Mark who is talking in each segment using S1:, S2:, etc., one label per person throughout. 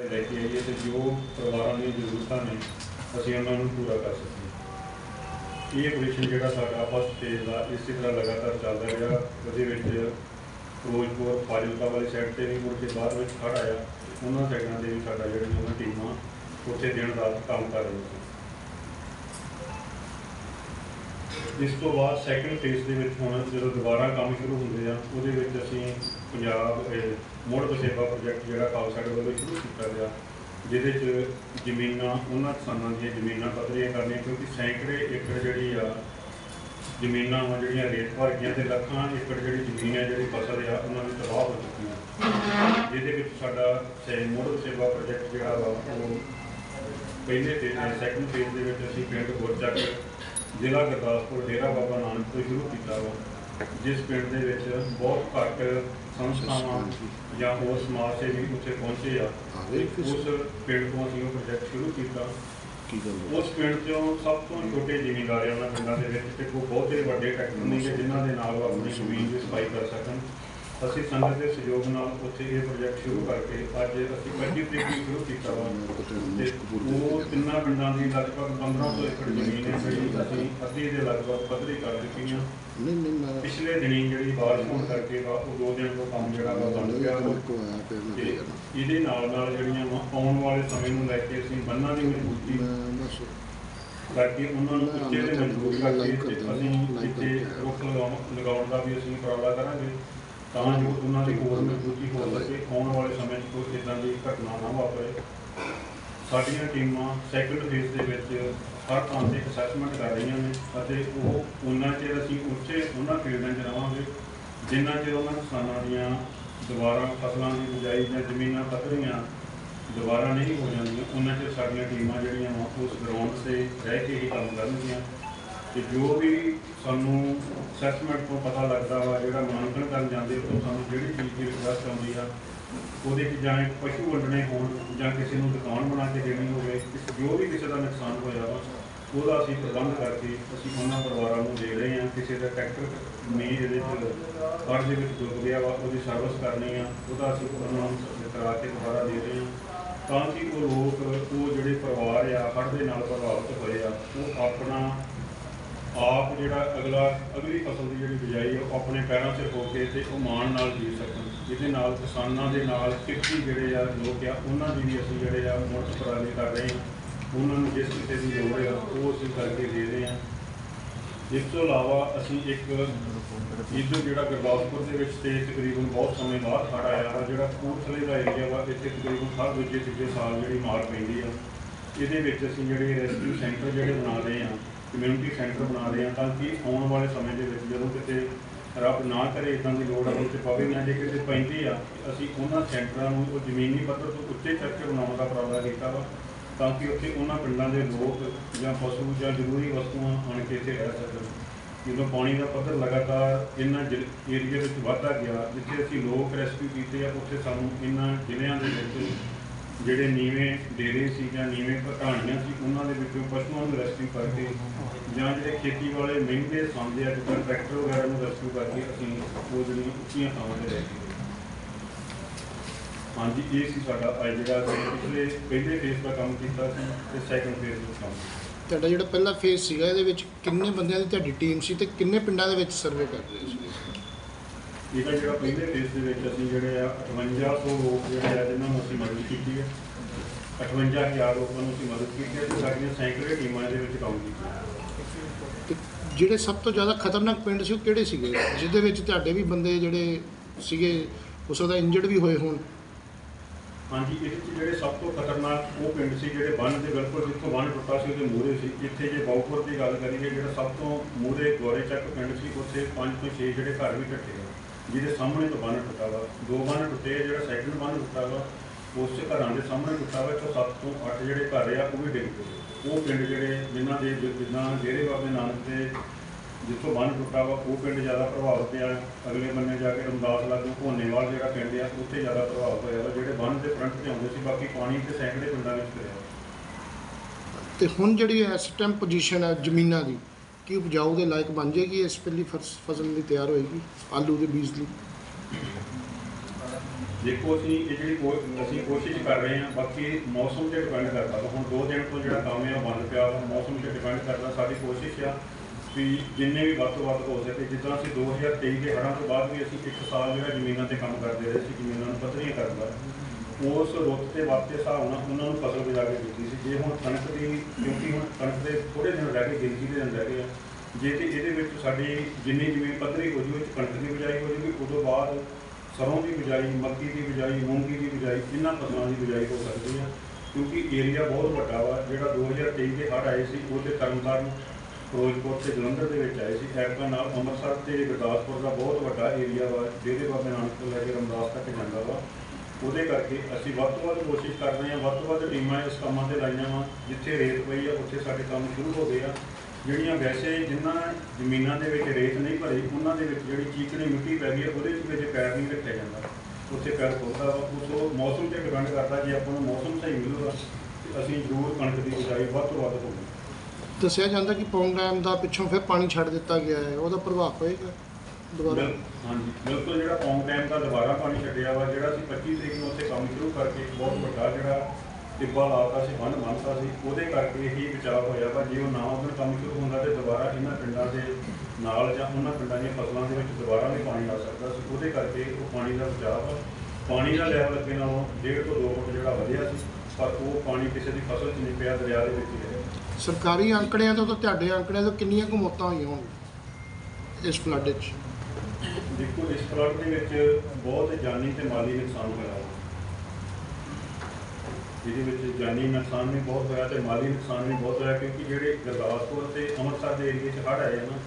S1: ਲੈ ਕੇ ਆਈਏ ਤੇ ਜੋ ਪਰਿਵਾਰਾਂ ਦੀਆਂ ਜ਼ਰੂਰਤਾਂ ਨੇ, ਅਸੀਂ ਉਹਨਾਂ ਨੂੰ ਪੂਰਾ ਕਰ ਸਕੀਏ। ਇਹ ਆਪਰੇਸ਼ਨ ਜਿਹੜਾ ਸਾਡਾ ਫਸਟ ਫੇਜ਼ ਦਾ, ਇਸੇ ਤਰ੍ਹਾਂ ਲਗਾਤਾਰ ਚੱਲਦਾ ਰਿਹਾ। ਉਹਦੇ ਵਿੱਚ ਫਿਰੋਜ਼ਪੁਰ, ਫਾਜ਼ਿਲਕਾ ਵਾਲੀ ਸਾਈਡ ਤੇ ਵੀ ਮੁੜ ਕੇ ਬਾਅਦ ਵਿੱਚ ਖੜ ਆਇਆ। ਉਹਨਾਂ ਸਾਈਡਾਂ 'ਤੇ ਵੀ ਸਾਡਾ ਜਿਹੜੀਆਂ ਉਹਨਾਂ ਟੀਮਾਂ ਉੱਥੇ ਦਿਨ ਰਾਤ ਕੰਮ ਕਰ ਰਹੀਆਂ ਸੀ ਇਸ ਤੋਂ ਬਾਅਦ ਸੈਕੰਡ ਫੇਜ਼ ਦੇ ਵਿੱਚ ਹੁਣ ਜਦੋਂ ਦੁਬਾਰਾ ਕੰਮ ਸ਼ੁਰੂ ਹੁੰਦੇ ਆ, ਉਹਦੇ ਵਿੱਚ ਅਸੀਂ ਪੰਜਾਬ ਮੁੜ ਵਸੇਬਾ ਪ੍ਰੋਜੈਕਟ ਜਿਹੜਾ ਖਾਲਸਾ ਵੱਲੋਂ ਸ਼ੁਰੂ ਕੀਤਾ ਗਿਆ, ਜਿਹਦੇ 'ਚ ਜ਼ਮੀਨਾਂ, ਉਹਨਾਂ ਕਿਸਾਨਾਂ ਦੀਆਂ ਜ਼ਮੀਨਾਂ ਪੱਧਰੀਆਂ ਕਰਨੀਆਂ, ਕਿਉਂਕਿ ਸੈਂਕੜੇ ਏਕੜ ਜਿਹੜੀ ਆ, ਜ਼ਮੀਨਾਂ ਵਾ ਜਿਹੜੀਆਂ ਰੇਤ ਭਰ ਗਈਆਂ ਤੇ ਲੱਖਾਂ ਏਕੜ ਜਿਹੜੀ ਜ਼ਮੀਨ ਹੈ ਜਿਹੜੀ ਫਸਲ ਆ, ਉਹਨਾਂ ਦੀ ਤਬਾਹ ਹੋ ਚੁੱਕੀਆਂ ਜਿਹਦੇ ਵਿੱਚ ਸਾਡਾ ਸੇ, ਮੁੜ ਵਸੇਬਾ ਪ੍ਰੋਜੈਕਟ ਜਿਹੜਾ ਵਾ, ਉਹ ਪਹਿਲੇ ਤੇ ਸੈਕੰਡ ਫੇਜ਼ ਦੇ ਵਿੱਚ ਅਸੀਂ ਪਿੰਡ ਗੁਰਚੱਕ ਜ਼ਿਲ੍ਹਾ ਗੁਰਦਾਸਪੁਰ, ਡੇਰਾ ਬਾਬਾ ਨਾਨਕ ਤੋਂ ਸ਼ੁਰੂ ਕੀਤਾ ਵਾ। ਜਿਸ ਪਿੰਡ ਦੇ ਵਿੱਚ ਬਹੁਤ ਘੱਟ ਸੰਸਥਾਵਾਂ ਜਾਂ ਹੋਰ ਸਮਾਜ ਸੇਵੀ ਉੱਥੇ ਪਹੁੰਚੇ ਆ। ਉਸ ਪਿੰਡ ਤੋਂ ਅਸੀਂ ਉਹ ਪ੍ਰੋਜੈਕਟ ਸ਼ੁਰੂ ਕੀਤਾ।
S2: ਕੀ ਗੱਲ
S1: ਉਸ ਪਿੰਡ ਚੋਂ ਸਭ ਤੋਂ ਛੋਟੇ ਜ਼ਿਮੀਂਦਾਰ ਆ ਉਹਨਾਂ ਪਿੰਡਾਂ ਦੇ ਵਿੱਚ ਤੇ ਕੋਈ ਬਹੁਤੇ ਵੱਡੇ ਟਰੈਕਟਰ ਨਹੀਂ ਗੇ ਜਿਨ੍ਹਾਂ ਦੇ ਨਾਲ ਉਹ ਆਪਣੀ ਜ਼ਮੀਨ ਦੀ ਸਫ਼ਾਈ ਕਰ ਸਕਣ। ਅਸੀਂ ਸੰਗਤ ਦੇ ਸਹਿਯੋਗ ਨਾਲ ਉੱਥੇ ਇਹ ਪ੍ਰੋਜੈਕਟ ਸ਼ੁਰੂ ਕਰਕੇ ਅੱਜ ਅਸੀਂ 25 ਤਰੀਕ ਨੂੰ ਸ਼ੁਰੂ ਕੀਤਾ ਵਾ। ਤੇ ਉਹ ਤਿੰਨਾਂ ਪਿੰਡਾਂ ਦੀ ਲਗਭਗ 1500 ਏਕੜ ਜ਼ਮੀਨ ਹੈ ਜਿਹੜੀ ਅਸੀਂ ਅੱਧੀ ਦੇ ਲਗਭਗ ਪੱਧਰੀ ਕਰ ਦਿੱਤੀ ਆ
S2: ਨਹੀਂ ਨਹੀਂ
S1: ਪਿਛਲੇ ਦਿਨੀ ਜਿਹੜੀ ਬਾਰਿਸ਼ ਹੋਣ ਕਰਕੇ ਵਾ, ਉਹ ਦੋ ਦਿਨ ਤੋਂ ਕੰਮ ਜਿਹੜਾ ਵਾ ਬੰਦ ਪਿਆ
S2: ਤੇ
S1: ਇਹਦੇ ਨਾਲ ਨਾਲ ਜਿਹੜੀਆਂ ਆਉਣ ਵਾਲੇ ਸਮੇਂ ਨੂੰ ਲੈ ਕੇ ਅਸੀਂ ਬੰਨਾਂ ਦੀ ਮਜ਼ਬੂਤੀ ਕਰਕੇ ਉਹਨਾਂ ਨੂੰ ਉੱਚੇ ਦੇ ਮਜ਼ਬੂਤ ਕਰਕੇ ਅਸੀਂ ਇੱਥੇ ਰੁੱਖ ਲਗਾਉਣ ਲਗਾਉਣ ਦਾ ਵੀ ਅਸੀਂ ਉਪਰਾਲਾ ਕਰਾਂਗੇ। ਤਾਂ ਜੋ ਉਹਨਾਂ ਦੀ ਹੋਰ ਮਜ਼ਬੂਤੀ ਹੋ ਸਕੇ, ਆਉਣ ਵਾਲੇ ਸਮੇਂ 'ਚ ਕੋਈ ਇਦਾਂ ਦੀ ਘਟਨਾ ਨਾ ਵਾਪਰੇ। ਸਾਡੀਆਂ ਟੀਮਾਂ ਸੈਕੰਡ ਫੇਸ ਦੇ ਵਿੱਚ ਹਰ ਥਾਂ ਤੇ ਅਸੈਸਮੈਂਟ ਕਰ ਰਹੀਆਂ ਨੇ ਅਤੇ ਉਹ ਉਹਨਾਂ ਚਿਰ ਅਸੀਂ ਉੱਚੇ ਉਹਨਾਂ ਫੀਲਡਾਂ 'ਚ ਰਵਾਂਗੇ, ਜਿੰਨਾ ਚਿਰ ਉਹਨਾਂ ਕਿਸਾਨਾਂ ਦੀਆਂ ਦੁਬਾਰਾ ਫਸਲਾਂ ਦੀ ਬਿਜਾਈ ਜਾਂ ਜ਼ਮੀਨਾਂ ਪੱਧਰੀਆਂ ਦੁਬਾਰਾ ਨਹੀਂ ਹੋ ਜਾਂਦੀਆਂ ਉਹਨਾਂ ਚਿਰ ਸਾਡੀਆਂ ਟੀਮਾਂ ਜਿਹੜੀਆਂ ਵਾ, ਉਸ ਗਰਾਊਂਡ ਤੇ ਰਹਿ ਕੇ ਹੀ ਕੰਮ ਕਰਨਗੀਆਂ। ਤੇ ਜੋ ਵੀ ਸਾਨੂੰ ਅਸੈਸਮੈਂਟ ਤੋਂ ਪਤਾ ਲੱਗਦਾ ਵਾ, ਜਿਹੜਾ ਮਾਨਕਣ ਕਰਨ ਜਾਂਦੇ ਉਹ ਸਾਨੂੰ ਜਿਹੜੀ ਚੀਜ਼ ਦੀ ਰਿਕੁਐਸਟ ਆਉਂਦੀ ਆ, ਉਹਦੇ 'ਚ ਜਾਂ ਪਸ਼ੂ ਵੰਡਣੇ ਹੋਣ ਜਾਂ ਕਿਸੇ ਨੂੰ ਦੁਕਾਨ ਬਣਾ ਕੇ ਦੇਣੀ ਹੋਵੇ ਜੋ ਵੀ ਕਿਸੇ ਦਾ ਨੁਕਸਾਨ ਹੋਇਆ ਵਾ, ਉਹਦਾ ਅਸੀਂ ਪ੍ਰਬੰਧ ਕਰਕੇ ਅਸੀਂ ਉਹਨਾਂ ਪਰਿਵਾਰਾਂ ਨੂੰ ਦੇ ਰਹੇ ਹਾਂ। ਕਿਸੇ ਦਾ ਟਰੈਕਟਰ ਮੀਂਹ ਇਹਦੇ 'ਚ ਘਰ ਦੇ ਵਿੱਚ ਡੁੱਬ ਗਿਆ ਵਾ, ਉਹਦੀ ਸਰਵਿਸ ਕਰਨੀ ਆ, ਉਹਦਾ ਅਸੀਂ ਉਹਨਾਂ ਨੂੰ ਕਰਾ ਕੇ ਦੁਬਾਰਾ ਦੇ ਰਹੇ ਹਾਂ। ਤਾਂ ਕਿ ਉਹ ਲੋਕ, ਉਹ ਜਿਹੜੇ ਪਰਿਵਾਰ ਆ, ਹੜ੍ਹ ਦੇ ਨਾਲ ਪ੍ਰਭਾਵਿਤ ਹੋਏ ਆ, ਉਹ ਆਪਣਾ ਆਪ ਜਿਹੜਾ ਅਗਲਾ ਅਗਲੀ ਫਸਲ ਦੀ ਜਿਹੜੀ ਬਿਜਾਈ ਆ, ਉਹ ਆਪਣੇ ਪੈਰਾਂ 'ਤੇ ਹੋ ਕੇ ਤੇ ਉਹ ਮਾਣ ਨਾਲ ਜੀ ਸਕਣ। ਜਿਹਦੇ ਨਾਲ ਕਿਸਾਨਾਂ ਦੇ ਨਾਲ ਖੇਤੀ ਜਿਹੜੇ ਆ ਲੋਕ ਆ ਉਹਨਾਂ ਦੀ ਵੀ ਅਸੀਂ ਜਿਹੜੇ ਆ ਮੁੱਢ ਉਪਰਾਲੇ ਕਰ ਰਹੇ ਹਾਂ। ਉਹਨਾਂ ਨੂੰ ਜਿਸ ਕਿਸੇ ਦੀ ਲੋੜ ਆ ਉਹ ਅਸੀਂ ਕਰਕੇ ਦੇ ਰਹੇ ਹਾਂ। ਇਸ ਤੋਂ ਇਲਾਵਾ ਅਸੀਂ ਇੱਕ ਇਹਦੇ ਜਿਹੜਾ ਗੁਰਦਾਸਪੁਰ ਦੇ ਵਿੱਚ ਤੇ ਤਕਰੀਬਨ ਬਹੁਤ ਸਮੇਂ ਬਾਅਦ ਹੜ੍ਹ ਆਇਆ ਵਾ ਜਿਹੜਾ ਕਪੂਰਥਲੇ ਦਾ ਏਰੀਆ ਵਾ ਇੱਥੇ ਤਕਰੀਬਨ ਹਰ ਦੂਜੇ ਤੀਜੇ ਸਾਲ ਜਿਹੜੀ ਮਾਰ ਪੈਂਦੀ ਆ। ਇਹਦੇ ਵਿੱਚ ਅਸੀਂ ਜਿਹੜੇ ਰੈਸਕਿਊ ਸੈਂਟਰ ਜਿਹੜੇ ਬਣਾ ਰਹੇ ਆ ਕਮਿਊਨਿਟੀ ਸੈਂਟਰ ਬਣਾ ਰਹੇ ਹਾਂ ਤਾਂ ਕਿ ਆਉਣ ਵਾਲੇ ਸਮੇਂ ਦੇ ਵਿੱਚ ਜਦੋਂ ਕਿਤੇ ਰੱਬ ਨਾ ਕਰੇ ਇਦਾਂ ਦੀ ਲੋੜ ਉੱਥੇ ਪਵੇ ਨਾ, ਜੇ ਕਿਤੇ ਪੈਂਦੀ ਆ, ਅਸੀਂ ਉਹਨਾਂ ਸੈਂਟਰਾਂ ਨੂੰ ਉਹ ਜ਼ਮੀਨੀ ਪੱਧਰ ਤੋਂ ਉੱਚੇ ਕਰਕੇ ਬਣਾਉਣ ਦਾ ਉਪਰਾਲਾ ਕੀਤਾ ਵਾ, ਤਾਂ ਕਿ ਉੱਥੇ ਉਹਨਾਂ ਪਿੰਡਾਂ ਦੇ ਲੋਕ ਜਾਂ ਪਸ਼ੂ ਜਾਂ ਜ਼ਰੂਰੀ ਵਸਤੂਆਂ ਆਣ ਕੇ ਇੱਥੇ ਰਹਿ ਸਕਣ। ਜਦੋਂ ਪਾਣੀ ਦਾ ਪੱਧਰ ਲਗਾਤਾਰ ਇਹਨਾਂ ਏਰੀਆ ਵਿੱਚ ਵਧਦਾ ਗਿਆ, ਜਿੱਥੇ ਅਸੀਂ ਲੋਕ ਰੈਸਕਿਊ ਕੀਤੇ ਆ, ਉੱਥੇ ਸਾਨੂੰ ਇਹਨਾਂ ਜ਼ਿਲ੍ਹਿਆਂ ਦੇ ਵਿੱਚ ਜਿਹੜੇ ਨੀਵੇਂ ਡੇਰੇ ਸੀ ਜਾਂ ਨੀਵੇਂ ਘਟਾਣੀਆਂ ਸੀ, ਉਹਨਾਂ ਦੇ ਵਿੱਚੋਂ ਪਸ਼ੂਆਂ ਨੂੰ ਰੈਸਕਿਊ ਕਰਕੇ ਜਾਂ ਜਿਹੜੇ ਖੇਤੀ ਵਾਲੇ ਮਹਿੰਗੇ ਸੰਦ ਆ, ਜਿੱਦਾਂ ਟਰੈਕਟਰ ਵਗੈਰਾ ਨੂੰ ਰੈਸਕਿਊ ਕਰਕੇ ਅਸੀਂ ਉਹ ਜਿਹੜੀਆਂ ਉੱਚੀਆਂ ਥਾਵਾਂ ਤੇ ਲੈ ਕੇ ਗਏ। ਹਾਂਜੀ, ਇਹ ਸੀ ਸਾਡਾ ਅੱਜ ਜਿਹੜਾ ਅਸੀਂ ਪਿਛਲੇ ਪਹਿਲੇ ਫੇਜ਼ ਦਾ ਕੰਮ ਕੀਤਾ ਸੀ ਤੇ ਸੈਕੰਡ ਫੇਜ਼ ਦਾ ਕੰਮ
S2: ਤੁਹਾਡਾ ਜਿਹੜਾ ਪਹਿਲਾ ਫੇਜ਼ ਸੀਗਾ, ਇਹਦੇ ਵਿੱਚ ਕਿੰਨੇ ਬੰਦਿਆਂ ਦੀ ਤੁਹਾਡੀ ਟੀਮ ਸੀ ਤੇ ਕਿੰਨੇ ਪਿੰਡਾਂ ਦੇ ਵਿੱਚ ਸਰਵੇ ਕਰ ਰਹੇ ਸੀ?
S1: ਇਹਦਾ ਜਿਹੜਾ ਪਹਿਲੇ ਫੇਜ਼ ਦੇ ਵਿੱਚ ਅਸੀਂ ਜਿਹੜੇ ਆ 5800 ਲੋਕ ਜਿਹੜੇ ਆ ਜਿਨ੍ਹਾਂ ਨੂੰ ਅਸੀਂ ਮਦਦ ਕੀਤੀ ਹੈ। 58000 ਲੋਕਾਂ ਨੂੰ ਅਸੀਂ ਮਦਦ ਕੀਤੀ ਹੈ ਤੇ ਸਾਡੀਆਂ ਸੈਂਕੜੇ ਟੀਮਾਂ ਇਹਦੇ ਵਿੱਚ ਕੰਮ ਕੀਤੀਆਂ।
S2: ਜਿਹੜੇ ਸਭ ਤੋਂ ਜ਼ਿਆਦਾ ਖਤਰਨਾਕ ਪਿੰਡ ਸੀ ਉਹ ਕਿਹੜੇ ਸੀਗੇ? ਜਿਹਦੇ ਵਿੱਚ ਤੁਹਾਡੇ ਵੀ ਬੰਦੇ ਜਿਹੜੇ ਸੀਗੇ ਹੋ ਸਕਦਾ ਇੰਜਰਡ ਵੀ ਹੋਏ ਹੋਣ।
S1: ਹਾਂਜੀ ਇਹਦੇ ਵਿੱਚ ਜਿਹੜੇ ਸਭ ਤੋਂ ਖਤਰਨਾਕ ਉਹ ਪਿੰਡ ਸੀ ਜਿਹੜੇ ਬੰਨ ਦੇ ਬਿਲਕੁਲ ਜਿੱਥੋਂ ਬੰਨ ਟੁੱਟਾ ਸੀ ਉਹਦੇ ਮੂਹਰੇ ਸੀ। ਇੱਥੇ ਜੇ ਬਾਉਪੁਰ ਦੀ ਗੱਲ ਕਰੀਏ ਜਿਹੜਾ ਸਭ ਤੋਂ ਮੂਹਰੇ ਗੋਰੇ ਚੱਕ ਪਿੰਡ ਸੀ ਉੱਥੇ 5 ਤੋਂ 6 ਜਿਹੜੇ ਘਰ ਵੀ ਆ ਜਿਹਦੇ ਸਾਹਮਣੇ ਤੋਂ ਬੰਨ ਟੁੱਟਾ ਵਾ ਦੋ ਬੰਨ ਟੁੱਟੇ ਆ, ਜਿਹੜਾ ਸੈਕਿੰਡ ਬੰਨ ਟੁੱਟਾ ਵਾ ਉਸ ਘਰਾਂ ਦੇ ਸਾਹਮਣੇ ਟੁੱਟਾ ਵਾ ਤੋਂ 7 ਤੋਂ 8 ਜਿਹੜੇ ਘਰ ਆ ਉਹ ਵੀ ਡਿੱਗ ਪਏ ਉਹ ਪਿੰਡ ਜਿਹੜੇ ਜਿਨ੍ਹਾਂ ਦੇ ਜਿੱਦਾਂ ਡੇਰੇ ਬਾਬੇ ਨਾਨਕ ਦੇ ਜਿੱਥੋਂ ਬੰਨ ਟੁੱਟਾ ਵਾ ਉਹ ਪਿੰਡ ਜ਼ਿਆਦਾ ਪ੍ਰਭਾਵਿਤ ਆ ਅਗਲੇ ਬੰਨੇ ਜਾ ਕੇ ਰਮਦਾਸ ਲਾਗੂ ਭੋਨੇਵਾਲ ਜਿਹੜਾ ਪਿੰਡ ਆ ਉੱਥੇ ਜ਼ਿਆਦਾ ਪ੍ਰਭਾਵਿਤ ਹੋਇਆ ਵਾ ਜਿਹੜੇ ਬੰਨ ਦੇ ਫਰੰਟ ਤੇ ਆਉਂਦੇ ਸੀ ਬਾਕੀ ਪਾਣੀ ਤੇ ਸੈਂਕੜੇ ਪਿੰਡਾਂ ਵਿੱਚ ਫਿਰਿਆ
S2: ਤੇ ਹੁਣ ਜਿਹੜੀ ਇਸ ਟਾਈਮ ਪੋਜੀਸ਼ਨ ਹੈ ਜ਼ਮੀਨਾਂ ਦੀ ਕੀ ਉਪਜਾਊ ਦੇ ਲਾਇਕ ਬਣ ਜਾਏਗੀ, ਇਸ ਪਹਿਲੀ ਫਸਲ ਲਈ ਤਿਆਰ ਹੋਏਗੀ, ਆਲੂ ਦੇ ਬੀਜ ਲਈ?
S1: ਦੇਖੋ ਅਸੀਂ ਇਹ ਜਿਹੜੀ ਕੋ- ਅਸੀਂ ਕੋਸ਼ਿਸ਼ ਕਰ ਰਹੇ ਹਾਂ, ਬਾਕੀ ਮੌਸਮ ਤੇ ਡਿਪੈਂਡ ਕਰਦਾ ਵਾ। ਹੁਣ ਦੋ ਦਿਨ ਤੋਂ ਜਿਹੜਾ ਕੰਮ ਹੈ ਉਹ ਬੰਦ ਪਿਆ ਵਾ। ਮੌਸਮ ਤੇ ਡਿਪੈਂਡ ਕਰਦਾ, ਸਾਡੀ ਕੋਸ਼ਿਸ਼ ਆ ਵੀ ਜਿੰਨੇ ਵੀ ਵੱਧ ਤੋਂ ਵੱਧ ਹੋ ਸਕੇ, ਜਿੱਦਾਂ ਅਸੀਂ 2023 ਦੇ ਹੜ੍ਹਾਂ ਤੋਂ ਬਾਅਦ ਵੀ ਅਸੀਂ ਇੱਕ ਸਾਲ ਜਿਹੜਾ ਜ਼ਮੀਨਾਂ ਤੇ ਕੰਮ ਕਰਦੇ ਰਹੇ ਸੀ, ਜ਼ਮੀਨਾਂ ਨੂੰ ਪੱਧਰੀਆਂ ਕਰਦਾ ਉਸ ਰੁੱਤ ਤੇ ਵੱਧ ਦੇ ਹਿਸਾਬ ਨਾਲ ਉਹਨਾਂ ਨੂੰ ਫਸਲ ਬਜਾ ਕੇ ਦਿੱਤੀ ਸੀ। ਜੇ ਹੁਣ ਕਣਕ ਦੀ, ਕਿਉਂਕਿ ਹੁਣ ਕਣਕ ਦੇ ਥੋੜੇ ਦਿਨ ਰਹਿ ਗਏ, ਗਿਣਤੀ ਦੇ ਦਿਨ ਰਹਿ ਗਏ ਆ। ਜੇ ਤੇ ਇਹਦੇ ਵਿੱਚ ਸਾਡੀ ਜਿੰਨੀ ਜ਼ਮੀਨ ਪੱਧਰੀ ਹੋ ਜੂ ਵਿੱਚ ਕਣਕ ਦੀ ਬਿਜਾਈ ਹੋ ਜੂਗੀ, ਉਦੋਂ ਬਾਅਦ ਸਰੋਂ ਦੀ ਬਿਜਾਈ, ਮੱਕੀ ਦੀ ਬਿਜਾਈ, ਮੂੰਗੀ ਦੀ ਬਿਜਾਈ, ਇਹਨਾਂ ਫਸਲਾਂ ਦੀ ਬਿਜਾਈ ਹੋ ਸਕਦੀ ਆ। ਕਿਉਂਕਿ ਏਰੀਆ ਬਹੁਤ ਵੱਡਾ ਵਾ, ਜਿਹੜਾ 2023 ਦੇ ਹੜ੍ਹ ਆਏ ਸੀ, ਉਹਦੇ ਤੇ ਤਰਨਤਾਰਨ, ਫਿਰੋਜ਼ਪੁਰ ਤੇ ਜਲੰਧਰ ਦੇ ਵਿੱਚ ਆਏ ਸੀ। ਐਰਕਾ ਨਾਲ ਅੰਮ੍ਰਿਤਸਰ ਤੇ ਗੁਰਦਾਸਪੁਰ ਦਾ ਬਹੁਤ ਵੱਡਾ ਏਰੀਆ ਵਾ, ਜਿਹਦੇ ਬਾਬੇ ਨਾਨਕ ਤੋਂ ਲੈ ਕੇ ਰਮਦਾਸ ਤੱਕ ਜਾਂਦਾ ਵਾ। ਉਹਦੇ ਕਰਕੇ ਅਸੀਂ ਵੱਧ ਤੋਂ ਵੱਧ ਕੋਸ਼ਿਸ਼ ਕਰ ਰਹੇ ਹਾਂ, ਵੱਧ ਤੋਂ ਵੱਧ ਟੀਮਾਂ ਇਸ ਕੰਮਾਂ ਤੇ ਲਾਈਆਂ ਵਾ, ਜਿੱਥੇ ਰੇਤ ਪਈ ਆ, ਉੱਥੇ ਸਾਡੇ ਕੰਮ ਸ਼ੁਰੂ ਹੋ ਗਏ ਆ। ਜਿਹੜੀਆਂ ਵੈਸੇ ਜਿਨ੍ਹਾਂ ਜ਼ਮੀਨਾਂ ਦੇ ਵਿੱਚ ਰੇਤ ਨਹੀਂ ਭਰੀ, ਉਹਨਾਂ ਦੇ ਵਿੱਚ ਜਿਹੜੀ ਚੀਕਣੀ ਮਿੱਟੀ ਪੈ ਗਈ ਆ, ਉਹਦੇ ਵਿੱਚ ਪੈਰ ਨਹੀਂ ਰੱਖਿਆ ਜਾਂਦਾ। ਉੱਥੇ ਪੈਰ ਖੋਲਦਾ ਵਾ, ਉਸ ਮੌਸਮ ਤੇ ਡਿਪੈਂਡ ਕਰਦਾ ਜੇ ਆਪਾਂ ਨੂੰ ਮੌਸਮ ਸਹੀ ਮਿਲੂਗਾ ਅਸੀਂ ਜ਼ਰੂਰ ਕਣਕ ਦੀ ਬਿਜਾਈ ਵੱਧ ਤੋਂ ਵੱਧ ਹੋਊਗੀ
S2: ਦੱਸਿਆ ਜਾਂਦਾ ਕਿ ਪੌਂਗ ਡੈਮ ਦਾ ਪਿੱਛੋਂ ਫਿਰ ਪਾਣੀ ਛੱਡ ਦਿੱਤਾ ਗਿਆ ਹੈ, ਉਹਦਾ ਪ੍ਰਭਾਵ ਪਏਗਾ ਦੁਬਾਰਾ।
S1: ਹਾਂਜੀ ਬਿਲਕੁਲ ਜਿਹੜਾ ਪੌਂਗ ਡੈਮ ਦਾ ਦੁਬਾਰਾ ਪਾਣੀ ਛੱਡਿਆ ਵਾ ਜਿਹੜਾ ਅਸੀਂ 25 ਤਰੀਕ ਨੂੰ ਉੱਥੇ ਕੰਮ ਸ਼ੁਰੂ ਕਰਕੇ ਬਹੁਤ ਵੱਡਾ ਜਿਹੜਾ ਟਿੱਬਾ ਲਾਤਾ ਸੀ ਬੰਨ ਬੰਨਤਾ ਸੀ ਉਹਦੇ ਕਰਕੇ ਹੀ ਬਚਾਅ ਹੋਇਆ ਵਾ। ਜੇ ਉਹ ਨਾ ਉਹਦਾ ਕੰਮ ਸ਼ੁਰੂ ਹੁੰਦਾ ਤੇ ਦੁਬਾਰਾ ਇਹਨਾਂ ਪਿੰਡਾਂ ਦੇ ਨਾਲ ਜਾਂ ਉਹਨਾਂ ਪਿੰਡਾਂ ਦੀਆਂ ਫਸਲਾਂ ਦੇ ਵਿੱਚ ਦੁਬਾਰਾ ਵੀ ਪਾਣੀ ਆ ਸਕਦਾ ਸੀ ਉਹਦੇ ਕਰਕੇ ਉਹ ਪਾਣੀ ਦਾ ਬਚਾਅ ਵਾ। ਪਾਣੀ ਦਾ ਲੈਵਲ ਅੱਗੇ ਨਾਲੋਂ 1.5 ਤੋਂ 2 ਫੁੱਟ ਜਿਹੜਾ ਵਧਿਆ ਸੀ ਪਰ ਉਹ ਪਾਣੀ ਕਿਸੇ ਦੀ ਫਸਲ 'ਚ ਨਹੀਂ ਪਿਆ ਦਰਿਆ ਦੇ ਵਿੱਚ ਹੀ ਰਿਹਾ
S2: ਸਰਕਾਰੀ ਅੰਕੜਿਆਂ ਤੋਂ ਤਾਂ ਤੁਹਾਡੇ ਅੰਕੜਿਆਂ ਤੋਂ ਕਿੰਨੀਆਂ ਕੁ ਮੌਤਾਂ ਹੋਈਆਂ ਹੋਣਗੀਆਂ ਇਸ ਫਲੱਡ ਵਿੱਚ
S1: ਦੇਖੋ, ਇਸ ਫਲੱਡ ਦੇ ਵਿੱਚ ਬਹੁਤ ਜਾਨੀ ਤੇ ਮਾਲੀ ਨੁਕਸਾਨ ਹੋਇਆ ਹੈ। ਜਿਹਦੇ ਵਿੱਚ ਜਾਨੀ ਨੁਕਸਾਨ ਵੀ ਬਹੁਤ ਹੋਇਆ ਤੇ ਮਾਲੀ ਨੁਕਸਾਨ ਵੀ ਬਹੁਤ ਹੋਇਆ, ਕਿਉਂਕਿ ਜਿਹੜੇ ਗੁਰਦਾਸਪੁਰ ਤੇ ਅੰਮ੍ਰਿਤਸਰ ਦੇ ਏਰੀਏ 'ਚ ਹੜ੍ਹ ਆਏ ਆ ਨਾ,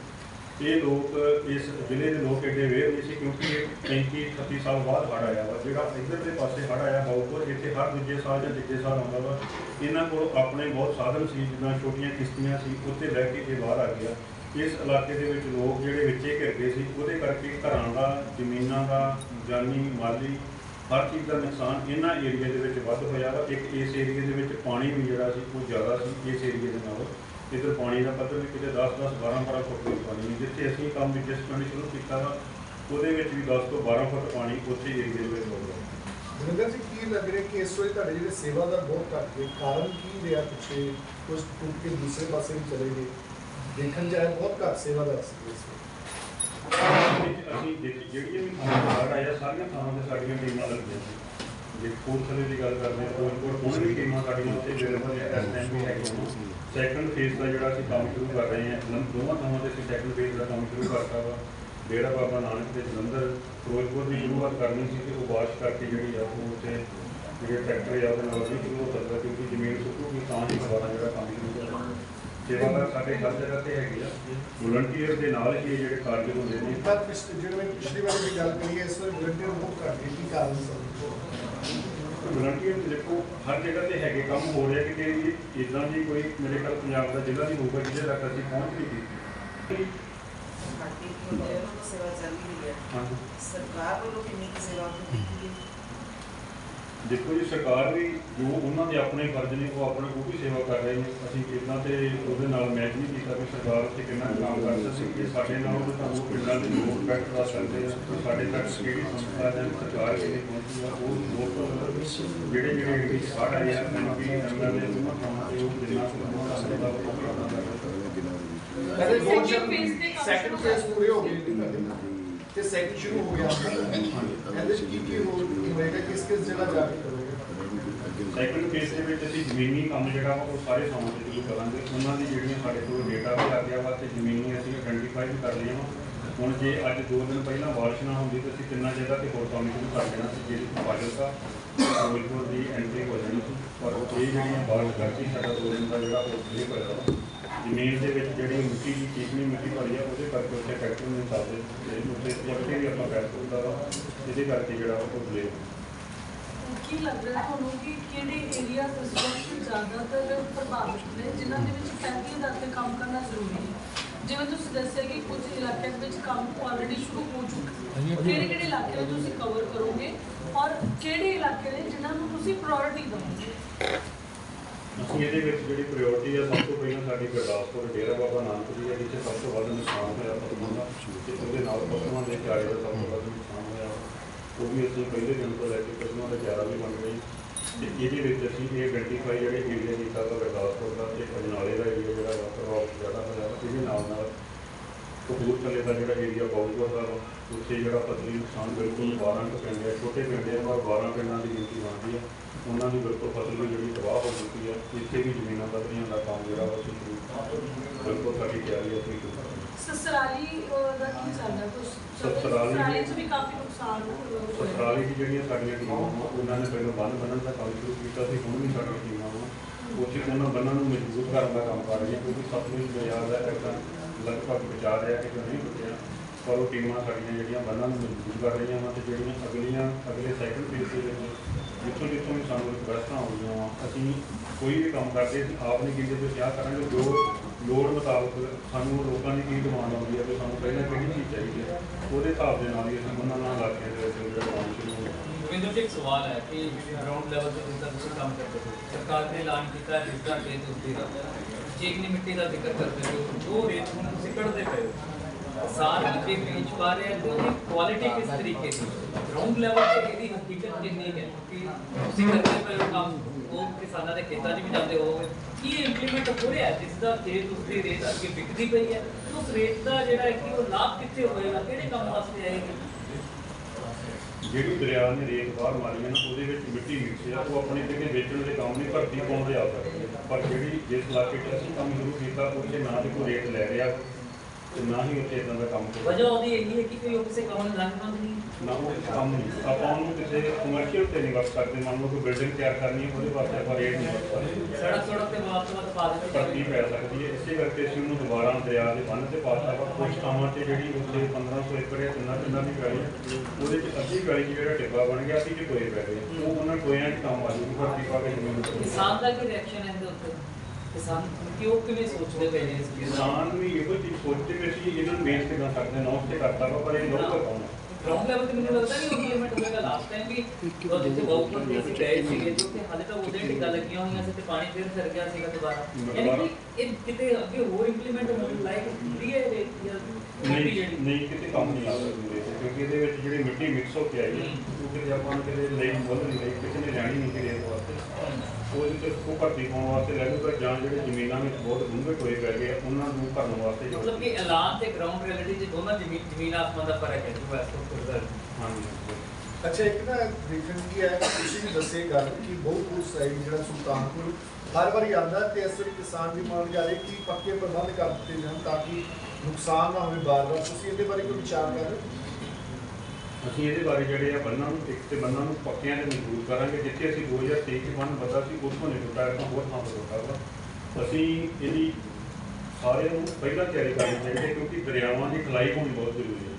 S1: ਇਹ ਲੋਕ ਇਸ ਜ਼ਿਲ੍ਹੇ ਦੇ ਲੋਕ ਇੱਡੇ ਵੇਰ ਨਹੀਂ ਸੀ ਕਿਉਂਕਿ ਇਹ 35 38 ਸਾਲ ਬਾਅਦ ਹੜ੍ਹ ਆਇਆ ਵਾ ਜਿਹੜਾ ਇੱਧਰ ਦੇ ਪਾਸੇ ਹੜ੍ਹ ਆਇਆ ਬਾਉਪੁਰ ਇੱਥੇ ਹਰ ਦੂਜੇ ਸਾਲ ਜਾਂ ਤੀਜੇ ਸਾਲ ਆਉਂਦਾ ਵਾ, ਇਹਨਾਂ ਕੋਲ ਆਪਣੇ ਬਹੁਤ ਸਾਧਨ ਸੀ, ਜਿੱਦਾਂ ਛੋਟੀਆਂ ਕਿਸ਼ਤੀਆਂ ਸੀ, ਉੱਥੇ ਲੈ ਕੇ ਇਹ ਬਾਹਰ ਆ ਗਿਆ ਇਸ ਇਲਾਕੇ ਦੇ ਵਿੱਚ ਲੋਕ ਜਿਹੜੇ ਵਿੱਚੇ ਘਿਰ ਗਏ ਸੀ, ਉਹਦੇ ਕਰਕੇ ਘਰਾਂ ਦਾ, ਜ਼ਮੀਨਾਂ ਦਾ, ਜਾਨੀ, ਮਾਲੀ ਹਰ ਚੀਜ਼ ਦਾ ਨੁਕਸਾਨ ਇਹਨਾਂ ਏਰੀਆ ਦੇ ਵਿੱਚ ਵੱਧ ਹੋਇਆ ਵਾ। ਇੱਕ ਇਸ ਏਰੀਆ ਦੇ ਵਿੱਚ ਪਾਣੀ ਵੀ ਜਿਹੜਾ ਸੀ, ਉਹ ਜ਼ਿਆਦਾ ਸੀ ਇਸ ਏਰੀਆ ਦੇ ਨਾਲੋਂ। ਇੱਧਰ ਪਾਣੀ ਦਾ ਪੱਧਰ ਵੀ ਕਿਤੇ 10 10 12 12 ਫੁੱਟ ਦੀ ਪਾਣੀ ਹੈ। ਜਿੱਥੇ ਅਸੀਂ ਕੰਮ ਵਿੱਚ ਜਿਸ ਪਿੰਡ ਸ਼ੁਰੂ ਕੀਤਾ ਵਾ, ਉਹਦੇ ਵਿੱਚ ਵੀ 10 ਤੋਂ 12 ਫੁੱਟ ਪਾਣੀ ਉੱਥੇ ਏਰੀਆ ਦੇ ਵਿੱਚ ਹੋ ਗਿਆ।
S3: ਗੁਰਿੰਦਰ ਜੀ, ਕੀ ਲੱਗ ਰਿਹਾ ਕਿ ਇਸ ਵੇਲੇ ਤੁਹਾਡੇ ਜਿਹੜੇ ਸੇਵਾ ਦਾ ਬਹੁਤ ਘੱਟ ਗਏ ਕਾਰਨ ਕੀ ਰਿਹਾ ਪਿੱਛੇ? ਕੁਝ ਟੁੱਟ ਕੇ ਦੂਸਰੇ ਪਾਸੇ ਵੀ ਚਲੇ ਗਏ। ਦੇਖਣ ਜਾਏ ਬਹੁਤ ਘੱਟ ਸੇਵਾਦਾਰ ਸੀ ਇਸ
S1: ਅਸੀਂ ਦੇਖੀ ਜਿਹੜੀਆਂ ਵੀ ਥਾਵਾਂ ਆਇਆ ਸਾਰੀਆਂ ਥਾਵਾਂ ਤੇ ਸਾਡੀਆਂ ਟੀਮਾਂ ਲੱਗੀਆਂ ਸੀ ਜੇ ਕੋਟਖਲੇ ਦੀ ਗੱਲ ਕਰਦੇ ਹਾਂ ਕੋਟਖਲੇ ਹੁਣ ਵੀ ਟੀਮਾਂ ਸਾਡੀਆਂ ਉੱਥੇ ਅਵੇਲੇਬਲ ਹੈ ਇਸ ਟਾਈਮ ਵੀ ਹੈਗੀਆਂ ਸੈਕੰਡ ਫੇਜ਼ ਦਾ ਜਿਹੜਾ ਅਸੀਂ ਕੰਮ ਸ਼ੁਰੂ ਕਰ ਰਹੇ ਹਾਂ ਲੰ- ਦੋਵਾਂ ਥਾਵਾਂ ਤੇ ਅਸੀਂ ਸੈਕੰਡ ਫੇਜ਼ ਦਾ ਕੰਮ ਸ਼ੁਰੂ ਕਰਤਾ ਵਾ ਡੇਰਾ ਬਾਬਾ ਨਾਨਕ ਦੇ ਜਲੰਧਰ ਫਿਰੋਜ਼ਪੁਰ ਦੀ ਸ਼ੁਰੂਆਤ ਕਰਨੀ ਸੀ ਤੇ ਉਹ ਬਾਰਿਸ਼ ਕਰਕੇ ਜਿਹੜੀ ਆ ਉਹ ਉੱਥੇ ਜਿਹੜੇ ਟਰੈਕਟਰ ਆ ਉਹਦੇ ਨਾਲ ਵੀ ਸ਼ੁਰੂ ਹੋ ਸਕਦਾ ਕਿਉਂਕਿ ਜ਼ਮੀਨ ਸੁੱਕੂਗੀ ਤਾਂ ਹੀ ਦੁਬਾਰਾ ਜਿਹੜਾ ਕੰਮ ਸ਼ੁਰੂ ਕਰਨਾ ਸੇਵਾਦਾਰ ਸਾਡੇ ਹਰ ਜਗ੍ਹਾ ਤੇ ਹੈਗੇ ਆ। ਵਲੰਟੀਅਰ ਦੇ ਨਾਲ ਹੀ ਇਹ ਜਿਹੜੇ ਕਾਰਜ ਹੁੰਦੇ ਨੇ।
S3: ਪਰ ਪਿਛ- ਜਿਹੜੇ ਮੈਂ ਪਿਛਲੀ ਵਾਰ ਦੀ ਗੱਲ ਕਰੀ ਇਸ ਵੇਲੇ ਵਲੰਟੀਅਰ ਬਹੁਤ ਘੱਟ ਕੀ ਕਾਰਨ ਸਰ
S1: ਵਲੰਟੀਅਰ ਦੇਖੋ ਹਰ ਜਗ੍ਹਾ ਤੇ ਹੈਗੇ ਕੰਮ ਹੋ ਰਿਹਾ ਕਿ ਕਿ ਇਦਾਂ ਦੀ ਕੋਈ ਮੇਰੇ ਖਿਆਲ ਪੰਜਾਬ ਦਾ ਜ਼ਿਲ੍ਹਾ ਨਹੀਂ ਹੋਊਗਾ ਜਿਹਦੇ ਤੱਕ ਅਸੀਂ ਪਹੁੰਚ ਨਹੀਂ ਕੀਤੀ
S4: ਸਰਕਾਰ ਵੱਲੋਂ ਕਿੰਨੀ ਸੇਵਾ ਕੀਤੀ ਹੈ
S1: ਦੇਖੋ ਜੀ, ਸਰਕਾਰ ਵੀ ਜੋ ਉਹਨਾਂ ਦੇ ਆਪਣੇ ਫਰਜ਼ ਨੇ, ਉਹ ਆਪਣੇ ਉਹ ਵੀ ਸੇਵਾ ਕਰ ਰਹੇ ਨੇ। ਅਸੀਂ ਕਿੰਨਾ ਤੇ ਉਹਦੇ ਨਾਲ ਮੈਚ ਨਹੀਂ ਕੀਤਾ ਕਿ ਸਰਕਾਰ ਉੱਥੇ ਕਿੰਨਾ ਕੰਮ ਕਰ ਸਕਦੀ ਹੈ। ਸਾਡੇ ਨਾਲ ਉਹ ਤਾਂ ਉਹ ਪਿੰਡਾਂ ਦੇ ਲੋਕ ਬੈਠ ਕਰ ਸਕਦੇ ਆ। ਤੇ ਸਾਡੇ ਤੱਕ ਕਿਹੜੀ ਸੰਸਥਾ ਜਾਂ ਸਰਕਾਰ ਕਿਹੜੀ ਪਹੁੰਚੀ ਆ, ਉਹ ਲੋਕ ਜਿਹੜੇ ਜਿਹੜੇ ਏਰੀਏ 'ਚ ਹੜ੍ਹ ਆਏ ਆ ਐਮਐਲਏ ਉਹਨਾਂ ਥਾਵਾਂ ਤੇ ਉਹ ਜਿੰਨਾ ਕੁ ਉਹਨਾਂ ਉਹ ਕੰਮ ਕਰਦੇ
S3: ਸੈਕੰਡ
S5: ਸ਼ੁਰੂ
S3: ਪੂਰੇ ਹੋ ਗਏ ਤੇ ਸੈਕੰਡ ਸ਼ੁਰੂ ਹੋ ਗਿਆ। ਕਹਿੰਦੇ ਕੀ ਕੀ ਹੋ ਹੋਏਗਾ ਕਿਸ ਕਿਸ ਜਗ੍ਹਾ ਜਾ ਕੇ
S1: ਸੈਕੰਡ ਫੇਸ ਦੇ ਵਿੱਚ ਅਸੀਂ ਜ਼ਮੀਨੀ ਕੰਮ ਜਿਹੜਾ ਵਾ ਉਹ ਸਾਰੇ ਥਾਵਾਂ ਤੇ ਸ਼ੁਰੂ ਕਰਾਂਗੇ। ਉਹਨਾਂ ਦੀ ਜਿਹੜੀਆਂ ਸਾਡੇ ਕੋਲ ਡੇਟਾ ਵੀ ਆ ਗਿਆ ਵਾ ਤੇ ਜ਼ਮੀਨੀ ਅਸੀਂ ਆਇਡੈਂਟੀਫਾਈ ਵੀ ਕਰ ਲਈਆਂ ਵਾ। ਹੁਣ ਜੇ ਅੱਜ ਦੋ ਦਿਨ ਪਹਿਲਾਂ ਬਾਰਿਸ਼ ਨਾ ਹੁੰਦੀ ਤਾਂ ਅਸੀਂ ਤਿੰਨਾਂ ਜਗ੍ਹਾ ਤੇ ਹੋਰ ਕੰਮ ਸ਼ੁਰੂ ਕਰ ਦੇਣਾ ਸੀ ਜਿਹੜੀ ਫਾਜ਼ਿਲਕਾ ਫਿਰੋਜ਼ਪੁਰ ਦੀ ਐਂਟਰੀ ਹੋ ਜਾਣੀ ਸੀ। ਪਰ ਇਹ ਜਿਹੜੀਆਂ ਬਾਰਿਸ਼ ਕਰਕੇ ਸਾਡਾ ਦੋ ਦਿਨ ਦਾ ਜਿਹੜਾ ਉਹ ਕਲੀਅਰ ਹੋਇਆ ਵਾ। ਜ਼ਮੀਨ ਦੇ ਵਿੱਚ ਜਿਹੜੀ ਮਿੱਟੀ ਦੀ ਚੀਕਣੀ ਮਿੱਟੀ ਭਰੀ ਆ ਉਹਦੇ ਕਰਕੇ ਉੱਥੇ ਟਰੈਕਟਰ ਨਹੀਂ ਚੱਲਦੇ ਤੇ ਉੱਥੇ ਜੱਟੇ ਵੀ ਆਪਾਂ ਪੈਰ ਹੁੰਦਾ ਵਾ ਇਹਦੇ ਕਰਕੇ ਜਿਹੜਾ ਉਹ ਡਿਲੇ
S5: ਕੀ ਲੱਗ ਰਿਹਾ ਤੁਹਾਨੂੰ ਕਿ ਕਿਹੜੇ ਏਰੀਆ ਵਕਤ ਜ਼ਿਆਦਾਤਰ ਪ੍ਰਭਾਵਿਤ ਨੇ ਜਿਨ੍ਹਾਂ ਦੇ ਵਿੱਚ ਪਹਿਲੀ ਦਰ ਤੇ ਕੰਮ ਕਰਨਾ ਜ਼ਰੂਰੀ ਹੈ? ਜਿਵੇਂ ਤੁਸੀਂ ਦੱਸਿਆ ਕਿ ਕੁਝ ਇਲਾਕਿਆਂ ਦੇ ਵਿੱਚ ਕੰਮ ਆਲਰੇਡੀ ਸ਼ੁਰੂ ਹੋ ਚੁੱਕਾ ਹੈ। ਕਿਹੜੇ ਕਿਹੜੇ ਇਲਾਕੇ ਨੂੰ ਤੁਸੀਂ ਕਵਰ ਕਰੋਗੇ? ਔਰ ਕਿਹੜੇ ਇਲਾਕੇ ਨੇ ਜਿਨ੍ਹਾਂ ਨੂੰ ਤੁਸੀਂ ਪ੍ਰਾਇੋਰਟੀ ਦਿਓਗੇ
S1: ਅਸੀਂ ਇਹਦੇ ਵਿੱਚ ਜਿਹੜੀ ਪ੍ਰਾਇੋਰਟੀ ਆ, ਸਭ ਤੋਂ ਪਹਿਲਾਂ ਸਾਡੀ ਗੁਰਦਾਸਪੁਰ ਡੇਰਾ ਬਾਬਾ ਨਾਨਕ ਜੀ ਹੈ, ਜਿੱਥੇ ਸਭ ਤੋਂ ਵੱਧ ਨੁਕਸਾਨ ਹੋਇਆ ਪਸ਼ੂਆਂ ਦਾ, ਤੇ ਉਹਦੇ ਨਾਲ ਪਸ਼ੂਆਂ ਦੇ ਚਾਰੇ ਦਾ ਸਭ ਤੋਂ ਵੱਧ ਨੁਕਸਾਨ ਹੋਇਆ। ਉਹ ਵੀ ਅਸੀਂ ਪਹਿਲੇ ਦਿਨ ਤੋਂ ਲੈ ਕੇ ਕਸਮਾਂ ਦਾ ਜ਼ਿਆਦਾ ਵੀ ਬਣ ਗਈ ਤੇ ਇਹਦੇ ਵਿੱਚ ਅਸੀਂ ਇਹ ਆਇਡੈਂਟੀਫਾਈ ਜਿਹੜੇ ਏਰੀਆ ਕੀਤਾ ਵਾ ਗੁਰਦਾਸਪੁਰ ਦਾ ਤੇ ਅਜਨਾਲੇ ਦਾ ਏਰੀਆ ਜਿਹੜਾ ਵਾ, ਪ੍ਰਭਾਵ ਜ਼ਿਆਦਾ ਹੋਇਆ, ਇਹਦੇ ਨਾਲ ਨਾਲ ਕਪੂਰਥਲੇ ਦਾ ਜਿਹੜਾ ਏਰੀਆ ਬਹੁਤ ਦਾ ਉੱਥੇ ਜਿਹੜਾ ਪਤਲੀ ਨੁਕਸਾਨ ਬਿਲਕੁਲ 12 ਕੁ ਪਿੰਡ ਹੈ ਛੋਟੇ ਪਿੰਡ ਹੈ ਪਰ 12 ਪਿੰਡਾਂ ਦੀ ਗਿਣਤੀ ਬਣਦੀ ਹੈ ਉਹਨਾਂ ਦੀ ਬਿਲਕੁਲ ਫਸਲ ਵੀ ਜਿਹੜੀ ਤਬਾਹ ਹੋ ਚੁੱਕੀ ਹੈ ਇੱਥੇ ਵੀ ਜ਼ਮੀਨਾਂ ਬਦਲੀਆਂ ਦਾ ਕੰਮ ਜਿਹੜਾ ਵਾ ਸ਼ੁਰੂ ਬਿਲਕੁਲ ਸਾਡੀ ਤਿਆਰੀ ਹੈ ਕਰਾਂਗੇ
S5: ਸਸਰਾਲੀ ਦਾ ਕੀ ਚੱਲਦਾ? ਕੁਝ
S1: ਸਸਰਾਲੀ-
S5: ਸਸਰਾਲੀ ਚ ਵੀ ਕਾਫੀ ਨੁਕਸਾਨ
S1: ਸਸਰਾਲੀ ਦੀ ਜਿਹੜੀਆਂ ਸਾਡੀਆਂ ਟੀਮਾਂ ਉਹਨਾਂ ਨੇ ਪਹਿਲਾਂ ਬੰਨ ਬੰਨਣ ਦਾ ਕੰਮ ਸ਼ੁਰੂ ਕੀਤਾ ਸੀ ਹੁਣ ਵੀ ਸਾਡੀਆਂ ਟੀਮਾਂ ਉੱਥੇ ਉਹਨਾਂ ਬੰਨਾਂ ਨੂੰ ਮਜ਼ਬੂਤ ਕਰਨ ਦਾ ਕੰਮ ਕਰ ਰਹੀਆਂ ਕਿਉਂਕਿ ਸਤਲੁਜ ਦਰਿਆ ਦਾ ਇੱਕ ਲਗਭਗ ਬਚਾ ਰਿਹਾ ਕਿ ਨਹੀਂ ਬਚਿਆ। ਪਰ ਉਹ ਟੀਮਾਂ ਸਾਡੀਆਂ ਜਿਹੜੀਆਂ ਬੰਨਾਂ ਨੂੰ ਮਜ਼ਬੂਤ ਕਰ ਰਹੀਆਂ ਵਾ ਤੇ ਜਿਹੜੀਆਂ ਅਗਲੀਆਂ, ਅਗਲੇ ਸਾਈਕਲ ਫੇਜ਼ ਦੇ ਵਿੱਚ ਜਿੱਥੋਂ ਜਿੱਥੋਂ ਵੀ ਸਾਨੂੰ ਰਿਕਵੈਸਟਾਂ ਆਉਂਦੀਆਂ ਵਾ, ਅਸੀਂ ਕੋਈ ਵੀ ਕੰਮ ਕਰਦੇ, ਅਸੀਂ ਆਪ ਨਹੀਂ ਕਹਿੰਦੇ ਵੀ ਕਿਆ ਕਰਾਂਗੇ? ਜੋ ਲੋੜ ਮੁਤਾਬਕ ਸਾਨੂੰ ਲੋਕਾਂ ਦੀ ਕੀ ਡਿਮਾਂਡ ਆਉਂਦੀ ਹੈ ਕਿ ਸਾਨੂੰ ਪਹਿਲਾਂ ਕਿਹੜੀ ਚੀਜ਼ ਚਾਹੀਦੀ ਹੈ? ਉਹਦੇ ਹਿਸਾਬ ਦੇ ਨਾਲ ਹੀ ਅਸੀਂ ਉਹਨਾਂ ਨਾਲ ਇਲਾਕੇ ਦੇ ਵਿੱਚ ਜਿਹੜਾ ਕੰਮ ਸ਼ੁਰੂ ਹੋਇਆ।
S6: ਜੀ, ਇੱਕ ਸਵਾਲ ਹੈ ਕਿ ਗਰਾਊਂਡ ਲੈਵਲ ਤੇ ਜਿਸ ਤੁਸੀਂ ਕੰਮ ਕਰਦੇ ਹੋ। ਸਰਕਾਰ ਨੇ ਐਲਾਨ ਕੀਤਾ ਹੈ, ਜਿਸ ਤਰ੍ਹਾਂ ਕਿ ਤੁਸੀਂ ਦਾ। ਚੀਕਨੀ ਮਿੱਟੀ ਦਾ ਜ਼ਿਕਰ ਕਰਦੇ ਹੋ, ਜੋ ਰੇਤ ਹੁਣ ਤੁਸੀਂ ਕੱਢਦੇ ਪਏ ਹੋ ਕਿਸਾਨ ਅੱਗੇ ਵੇਚ ਪਾ ਰਹੇ ਆ ਤੇ ਉਹਦੀ ਕੁਆਲਿਟੀ ਕਿਸ ਤਰੀਕੇ ਦੀ ਗਰਾਊਂਡ ਲੈਵਲ ਤੇ ਇਹਦੀ ਹਕੀਕਤ ਕਿੰਨੀ ਹੈ ਕਿ ਤੁਸੀਂ ਕਰਦੇ ਪਏ ਹੋ ਕੰਮ ਉਹ ਕਿਸਾਨਾਂ ਦੇ ਖੇਤਾਂ 'ਚ ਵੀ ਜਾਂਦੇ ਹੋਵੋਗੇ ਕੀ ਇੰਪਲੀਮੈਂਟ ਹੋ ਰਿਹਾ ਹੈ ਜਿਸ ਦਾ ਜੇ ਤੁਸੀਂ ਰੇਤ ਅੱਗੇ ਵਿਕਦੀ ਪਈ ਹੈ ਤਾਂ ਉਸ ਰੇਤ ਦਾ ਜਿਹੜਾ ਹੈ ਕਿ ਉਹ ਲਾਭ ਕਿੱਥੇ ਹੋਏਗਾ ਕਿਹੜੇ ਕੰਮ ਵਾਸਤੇ ਆਏਗੀ
S1: ਜਿਹੜੀ ਦਰਿਆ ਨੇ ਰੇਤ ਬਾਹਰ ਮਾਰੀ ਹੈ ਨਾ ਉਹਦੇ ਵਿੱਚ ਮਿੱਟੀ ਮਿਕਸ ਆ ਉਹ ਆਪਣੀ ਜਗ੍ਹਾ ਵੇਚਣ ਦੇ ਕੰਮ ਨਹੀਂ ਭਰਤੀ ਪਾਉਂਦੇ ਆ ਸਕਦੇ ਆ। ਪਰ ਜਿਹੜੀ ਜਿਸ ਇਲਾਕੇ 'ਚ ਅਸੀਂ ਕੰਮ ਸ਼ੁਰੂ ਕੀਤਾ ਉੱਥੇ ਨਾ ਤੇ ਕੋਈ ਰੇਟ ਲੈ ਰਿਹਾ ਤੇ ਨਾ ਹੀ ਉੱਥੇ ਇਦਾਂ ਦਾ ਕੰਮ ਕੋਈ
S6: ਵਜ੍ਹਾ ਉਹਦੀ ਇਹ ਹੈ ਕਿ ਕੋਈ ਉਹ ਕਿਸੇ ਕੰਮ ਨੂੰ ਲੰਘ ਨਹੀਂ।
S1: ਨਾ ਉਹ ਕੰਮ ਨਹੀਂ। ਆਪਾਂ ਉਹਨੂੰ ਕਿਸੇ ਕਮਰਸ਼ੀਅਲ ਤੇ ਨਹੀਂ ਵਰਤ ਸਕਦੇ। ਮੰਨ ਲਓ ਕੋਈ ਬਿਲਡਿੰਗ ਤਿਆਰ ਕਰਨੀ ਹੈ ਉਹਦੇ ਵਾਸਤੇ ਆਪਾਂ ਰੇਟ ਨਹੀਂ ਵਰਤ ਸਕਦੇ।
S6: ਸੜਕ ਸੜਕ ਤੇ ਮਾਰ ਤੋਂ ਪਾ ਦਿੱਤੀ
S1: ਭਰਤੀ ਪੈ ਸਕਦੀ ਹੈ। ਇਸੇ ਕਰਕੇ ਅਸੀਂ ਉਹਨੂੰ ਦੁਬਾਰਾ ਦਰਿਆ ਦੇ ਬੰਨ੍ਹ ਤੇ ਪਾਤਾ। ਵਾ ਕੁਝ ਥਾਵਾਂ ਤੇ ਜਿਹੜੀ ਉੱਥੇ 1500 ਏਕੜ ਜਾਂ ਤਿੰਨਾਂ ਤਿੰਨਾਂ ਦੀ ਪੈਲੀ ਉਹਦੇ ਚ ਅੱਧੀ ਪੈਲੀ ਜਿਹੜਾ ਟਿੱਬਾ ਬਣ ਗਿਆ ਸੀ ਕਿ ਟੋਏ ਪੈ ਗਏ। ਉਹ ਉਹਨਾਂ ਟੋਇਆਂ 'ਚ ਕੰਮ ਆ ਜੂਗੀ ਭਰਤੀ ਪਾ ਕੇ ਜ਼ਮੀਨ
S6: ਕਿਸਾਨ ਦਾ ਕੀ ਰਿਐਕਸ਼ਨ ਹੈ ਇਹਦੇ ਉੱਤੇ? ਕਿਸਾਨ ਕਿ ਉਹ ਕਿਵੇਂ ਸੋਚਦੇ ਪਏ ਨੇ ਇਸ
S1: ਕਿਸਾਨ ਵੀ ਇਹੋ ਚੀਜ਼ ਸੋਚਦੇ ਵੀ ਅਸੀਂ ਇਹਨਾਂ ਨੂੰ ਵੇਚ ਕਿਦਾਂ ਸਕਦੇ ਹਾਂ ਨੌਕਰੀ ਕਰਤਾ ਵਾ ਪਰ ਇਹ ਲੋਕ ਹੈ
S6: ਗਰਾਊਂਡ ਲੈਵਲ ਤੇ ਮੈਨੂੰ ਲੱਗਦਾ ਨਹੀਂ ਇੰਪਲੀਮੈਂਟ ਹੋਏਗਾ ਲਾਸਟ ਟਾਈਮ ਵੀ ਉਹ ਜਿੱਥੇ ਬਹੁਤ ਵੀ ਅਸੀਂ ਗਏ ਸੀਗੇ ਜੋ ਕਿ ਹਾਲੇ ਤੱਕ ਉਹਦੇ ਟਿੱਕਾ ਲੱਗੀਆਂ ਹੋਈਆਂ ਸੀ ਤੇ ਪਾਣੀ ਫਿਰ ਫਿਰ ਗਿਆ ਸੀਗਾ ਦੁਬਾਰਾ। ਯਾਨੀ ਕਿ ਇਹ ਕਿਤੇ ਅੱਗੇ ਹੋਰ ਇੰਪਲੀਮੈਂਟ ਹੋਣ ਲਾਇਕ ਹੁੰਦੀ ਹੈ ਇਹ
S1: ਨਹੀਂ ਨਹੀਂ ਕਿਤੇ ਕੰਮ ਨਹੀਂ ਆ ਸਕਦੀ ਕਿਉਂਕਿ ਇਹਦੇ ਵਿੱਚ ਜਿਹੜੀ ਮਿੱਟੀ ਮਿਕਸ ਹੋ ਕੇ ਆਈ ਹੈ ਉਹ ਕਿਤੇ ਆਪਾਂ ਨੂੰ ਕਿਤੇ ਲਈ ਮੁੱਲ ਨਹੀਂ ਲਈ ਕਿਸੇ ਨੇ ਲੈਣੀ ਨਹੀਂ ਕਿ ਇਸ ਵਾਸਤੇ ਉਹਦੇ ਤੇ ਉਹ ਭਰਤੀ ਪਾਉਣ ਵਾਸਤੇ ਲੈ ਲੂਗਾ ਜਾਂ ਜਿਹੜੇ ਜ਼ਮੀਨਾਂ ਵਿੱਚ ਬਹੁਤ ਡੂੰਘੇ ਟੋਏ ਪੈ ਗਏ ਆ, ਉਹਨਾਂ ਨੂੰ ਭਰਨ ਵਾਸਤੇ ਜੋ-
S6: ਮਤਲਬ ਕਿ ਐਲਾਨ ਤੇ ਗਰਾਊਂਡ ਰਿਐਲਿਟੀ 'ਚ ਦੋਨਾਂ ਜ਼ਮੀਨ ਜ਼ਮੀਨ ਆਸਮਾਨ ਦਾ ਫ਼ਰਕ ਹੈ ਜੋ ਇਸ ਤੋਂ ਰਿਜ਼ਲਟ
S1: ਹਾਂਜੀ
S3: ਅੱਛਾ ਇੱਕ ਨਾ ਦੇਖਣ ਕੀ ਹੈ ਕਿ ਤੁਸੀਂ ਵੀ ਦੱਸੇ ਗੱਲ ਕਿ ਬਹੁਤ ਸਾਈਡ ਜਿਹੜਾ ਸੁਲਤਾਨਪੁਰ ਹਰ ਵਾਰੀ ਆਉਂਦਾ ਤੇ ਇਸ ਵਾਰੀ ਕਿਸਾਨ ਦੀ ਮੰਗ ਜਾ ਰਹੀ ਕਿ ਪੱਕੇ ਪ੍ਰਬੰਧ ਕਰ ਦਿੱਤੇ ਜਾਣ ਤਾਂ ਕਿ ਨੁਕਸਾਨ ਨਾ ਹੋਵੇ ਬਾਰ-ਬਾਰ। ਤੁਸੀਂ ਇਹਦੇ ਬਾਰੇ ਕੋਈ ਵਿਚਾਰ ਕਰ ਰਹੇ ਹੋ?
S1: ਅਸੀਂ ਇਹਦੇ ਬਾਰੇ ਜਿਹੜੇ ਆ ਬੰਨਾਂ ਨੂੰ ਇੱਕ ਤੇ ਬੰਨਾਂ ਨੂੰ ਪੱਕਿਆਂ ਤੇ ਮਜ਼ਬੂਤ ਕਰਾਂਗੇ, ਜਿੱਥੇ ਅਸੀਂ 2023 ਚ ਬੰਨ ਬੱਦਾ ਸੀ ਉੱਥੋਂ ਨਹੀਂ ਟੁੱਟਾ ਇੱਥੋਂ ਹੋਰ ਥਾਂ ਤੋਂ ਟੁੱਟਾ ਅਸੀਂ ਇਹਦੀ ਸਾਰਿਆਂ ਨੂੰ ਪਹਿਲਾਂ ਤਿਆਰੀ ਕਰਨੀ ਚਾਹੀਦੀ ਹੈ, ਕਿਉਂਕਿ ਦਰਿਆਵਾਂ ਦੀ ਖਲਾਈ ਹੋਣੀ ਬਹੁਤ ਜ਼ਰੂਰੀ ਹੈ।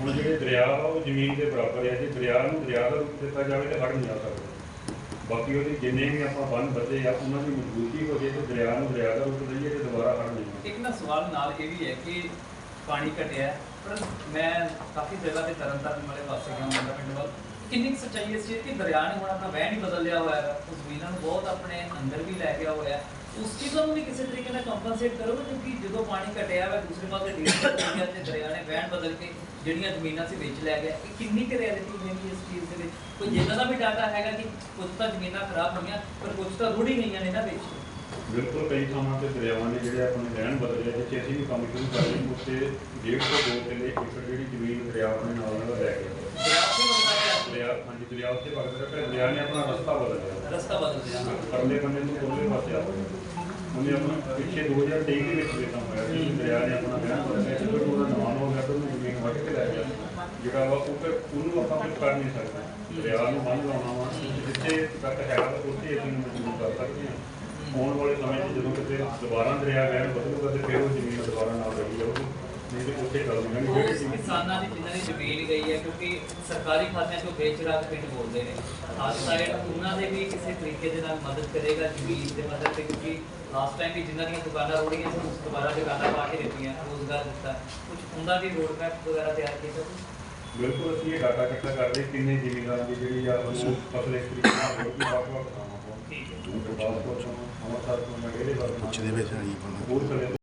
S1: ਹੁਣ ਜਿਹੜੇ ਦਰਿਆ ਆ ਉਹ ਜ਼ਮੀਨ ਦੇ ਬਰਾਬਰ ਹੈ, ਜੇ ਦਰਿਆ ਨੂੰ ਦਰਿਆ ਦਾ ਰੂਪ ਦਿੱਤਾ ਜਾਵੇ ਤਾਂ ਹੜ ਨਹੀਂ ਆ ਸਕਦਾ। ਬਾਕੀ ਉਹਦੇ ਜਿੰਨੇ ਵੀ ਆਪਾਂ ਬੰਨ ਬੱਦੇ ਆ, ਉਹਨਾਂ ਦੀ ਮਜ਼ਬੂਤੀ ਹੋ ਜੇ ਤਾਂ ਦਰਿਆ ਨੂੰ ਦਰਿਆ ਦਾ ਰੂਪ ਦਈਏ ਤੇ ਦੁਬਾਰਾ ਹੜ ਨਹੀਂ
S6: ਇੱਕ ਨਾ ਸਵਾਲ ਨਾਲ ਇਹ ਵੀ ਹੈ ਕਿ ਪਾਣੀ ਘਟਿਆ ਮੈਂ ਕਾਫੀ ਜਗ੍ਹਾ ਤੇ ਤਰਨਤਾਰਨ ਵਾਲੇ ਪਾਸੇ ਗਿਆ ਹਾਂ ਪਿੰਡ ਵੱਲ। ਕਿੰਨੀ ਕੁ ਸੱਚਾਈ ਇਸ ਚੀਜ਼ ਕਿ ਦਰਿਆ ਨੇ ਹੁਣ ਆਪਣਾ ਵਹਿਣ ਹੀ ਬਦਲ ਲਿਆ ਹੋਇਆ ਹੈ ਉਸ ਜ਼ਮੀਨਾਂ ਨੂੰ ਬਹੁਤ ਆਪਣੇ ਅੰਦਰ ਵੀ ਲੈ ਗਿਆ ਹੋਇਆ। ਉਸ ਚੀਜ਼ਾਂ ਨੂੰ ਵੀ ਕਿਸੇ ਤਰੀਕੇ ਨਾਲ ਕੰਪਨਸੇਟ ਕਰੋਗੇ? ਕਿਉਂਕਿ ਜਦੋਂ ਪਾਣੀ ਘਟਿਆ ਹੋਇਆ, ਦੂਸਰੇ ਪਾਸੇ ਡੀਜ਼ਲ ਏਰੀਆ ਤੇ ਦਰਿਆ ਨੇ ਵਹਿਣ ਬਦਲ ਕੇ ਜਿਹੜੀਆਂ ਜ਼ਮੀਨਾਂ ਸੀ ਵਿੱਚ ਲੈ ਗਿਆ। ਇਹ ਕਿੰਨੀ ਕੁ ਰਿਐਲਿਟੀ ਹੈਗੀ ਇਸ ਚੀਜ਼ ਦੇ ਵਿੱਚ? ਕੋਈ ਜਿੰਨਾ ਦਾ ਵੀ ਡਾਟਾ ਹੈਗਾ ਕਿ ਕੁਝ ਤਾਂ ਜ਼ਮੀਨਾਂ ਖਰਾਬ ਹੋਈਆਂ, ਪਰ ਕੁਝ ਤਾਂ ਰੁੜੀ ਗਈਆਂ ਨੇ ਨਾ ਵਿੱਚ।
S1: ਬਿਲਕੁਲ ਕਈ ਥਾਵਾਂ ਤੇ ਦਰਿਆਵਾਂ ਨੇ ਜਿਹੜੇ ਆਪਣੇ ਰਹਿਣ ਬਦਲੇ ਜਿੱਥੇ ਅਸੀਂ ਵੀ ਕੰਮ ਸ਼ੁਰੂ ਕਰ ਰਹੇ ਉੱਥੇ ਡੇਢ ਤੋਂ ਦੋ ਕਿੱਲੇ ਏਕੜ ਜਿਹੜੀ ਜ਼ਮੀਨ ਦਰਿਆ ਆਪਣੇ ਨਾਲ ਨਾਲ ਲੈ ਗਿਆ
S6: ਦਰਿਆ
S1: ਹਾਂਜੀ ਦਰਿਆ ਉੱਤੇ ਵਗਦਾ ਰਿਹਾ ਦਰਿਆ ਨੇ ਆਪਣਾ ਰਸਤਾ ਬਦਲ ਲਿਆ।
S6: ਰਸਤਾ ਬਦਲ ਗਿਆ
S1: ਪਰਲੇ ਬੰਨੇ ਤੋਂ ਦੋਲੇ ਪਾਸੇ ਆ ਗਿਆ ਉਹਨੇ ਆਪਣਾ ਪਿੱਛੇ 2023 ਦੇ ਵਿੱਚ ਇਦਾਂ ਹੋਇਆ ਸੀ ਕਿ ਦਰਿਆ ਨੇ ਆਪਣਾ ਰਹਿਣ ਬਦਲ ਲਿਆ ਜਦੋਂ ਉਹਦਾ ਨਵਾਂ ਹੋ ਗਿਆ ਤਾਂ ਉਹਨੂੰ ਜ਼ਮੀਨ ਵੱਢ ਕੇ ਲੈ ਗਿਆ ਜਿਹੜਾ ਵਾ ਉਹ ਫਿਰ ਉਹਨੂੰ ਆਪਾਂ ਕੁਝ ਕਰ ਨਹੀਂ ਸਕਦੇ। ਦਰਿਆ ਨੂੰ ਬੰਨ ਲਾਉਣਾ ਵਾ ਜਿੱਥੇ ਤੱਕ ਹੈਗਾ ਉੱਥੇ ਅਸੀਂ ਮਜ਼ਬੂਤ ਕਰ ਸਕਦੇ ਹਾਂ। ਆਉਣ ਵਾਲੇ ਸਮੇਂ 'ਚ ਜਦੋਂ ਕਿਤੇ ਦੁਬਾਰਾ ਦਰਿਆ ਰਹਿਣ ਬਦਲੂਗਾ ਤੇ ਫਿਰ ਉਹ ਜ਼ਮੀਨ ਦੁਬਾਰਾ ਨਾਲ ਲੱਗੀ ਜਾਊਗੀ। ਨਹੀਂ ਤੇ ਉੱਥੇ ਗੱਲ ਨਹੀਂ ਜਿਹੜੀ ਜ਼ਮੀਨ
S6: ਕਿਸਾਨਾਂ ਦੀ ਜਿਨ੍ਹਾਂ ਦੀ ਜ਼ਮੀਨ ਗਈ ਹੈ ਕਿਉਂਕਿ ਸਰਕਾਰੀ ਖਾਤਿਆਂ ਚੋਂ ਵੇਚ ਰਾਤ ਪਿੰਡ ਬੋਲਦੇ ਨੇ। ਖਾਸ ਸਾਈਡ ਉਹਨਾਂ ਦੇ ਵੀ ਕਿਸੇ ਤਰੀਕੇ ਦੇ ਨਾਲ ਮਦਦ ਕਰੇਗਾ ਜ਼ਮੀਨ ਦੇ ਮਦਦ ਤੇ ਕਿਉਂਕਿ ਲਾਸਟ ਟਾਈਮ ਵੀ ਜਿਨ੍ਹਾਂ ਦੀਆਂ ਦੁਕਾਨਾਂ ਰੋੜੀਆਂ ਸੀ ਉਸ ਦੁਬਾਰਾ ਦੁਕਾਨਾਂ ਪਾ ਕੇ ਦਿੱਤੀਆਂ ਰੋਜ਼ਗਾਰ ਦਿੱਤਾ। ਕੁਝ ਉਹਨਾਂ ਦੀ ਰੋਡ ਮੈਪ ਵਗੈਰਾ ਤਿਆਰ ਕੀਤਾ
S1: ਬਿਲਕੁਲ ਅਸੀਂ ਇਹ ਡਾਟਾ ਇਕੱਠਾ ਕਰਦੇ ਕਿੰਨੇ ਜ਼ਿਮੀਂਦਾਰਾਂ ਦੀ ਜਿਹੜੀ ਆ ਉਹ ਫਸਲ ਇਸ ਤਰੀਕੇ ਨਾਲ ਹੋਊਗੀ ਵੱਖ ਵੱਖ ਥਾਵਾਂ
S6: ਠੀਕ ਹੈ।
S7: ਪੁੱਛਦੇ ਵਿੱਚ ਆਈ